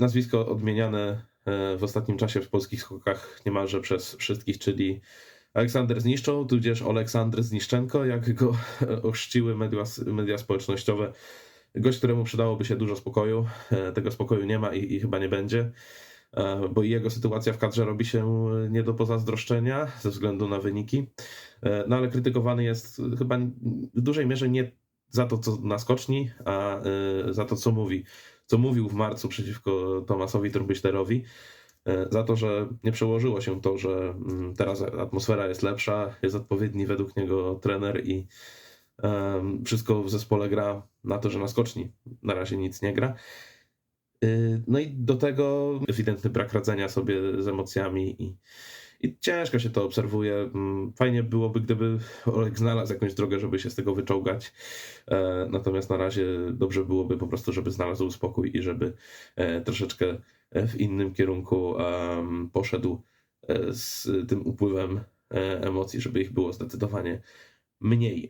nazwisko odmieniane e, w ostatnim czasie w polskich skokach niemalże przez wszystkich, czyli Aleksander Zniszczą, tudzież Aleksander Zniszczenko, jak go ochrzciły media, media społecznościowe. Gość, któremu przydałoby się dużo spokoju. E, Tego spokoju nie ma i, i chyba nie będzie, e, bo jego sytuacja w kadrze robi się nie do pozazdroszczenia ze względu na wyniki. E, No ale krytykowany jest chyba w dużej mierze nie za to, co na skoczni, a e, za to, co mówi. Co mówił w marcu przeciwko Tomasowi Trumbyślerowi. E, Za to, że nie przełożyło się to, że mm, teraz atmosfera jest lepsza, jest odpowiedni według niego trener i wszystko w zespole gra na to, że na skoczni na razie nic nie gra. Y, No i do tego ewidentny brak radzenia sobie z emocjami i, i ciężko się to obserwuje. Mm, Fajnie byłoby, gdyby Olek znalazł jakąś drogę, żeby się z tego wyczołgać. E, Natomiast na razie dobrze byłoby po prostu, żeby znalazł spokój i żeby e, troszeczkę e, w innym kierunku poszedł z tym upływem emocji, żeby ich było zdecydowanie mniej.